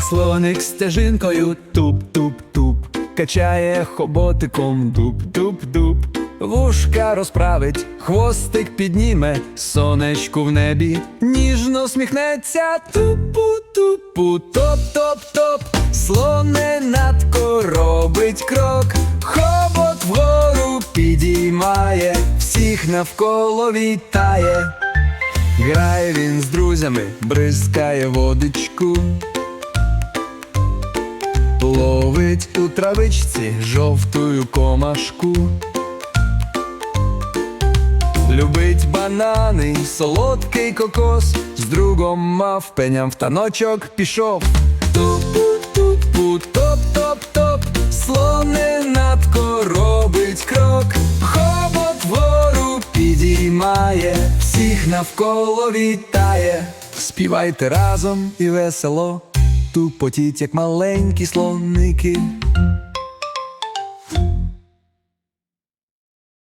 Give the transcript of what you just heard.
слоник стежинкою туп-туп-туп, качає хоботиком дуп-дуп-дуп. Вушка розправить, хвостик підніме, сонечку в небі, ніжно сміхнеться тупу-тупу, топ-топ-топ, слоненатко робить крок, хобот вгору підіймає, всіх навколо вітає. Грає він з друзями, бризкає водичку, ловить у травичці жовтую комашку. Любить банани, солодкий кокос, з другом мав пеням в таночок пішов. Тупу-тупу, топ-топ-топ, слоненатко робить крок, хобот вгору підіймає, всіх навколо вітає. Співайте разом і весело, тупотіть, як маленькі слоники.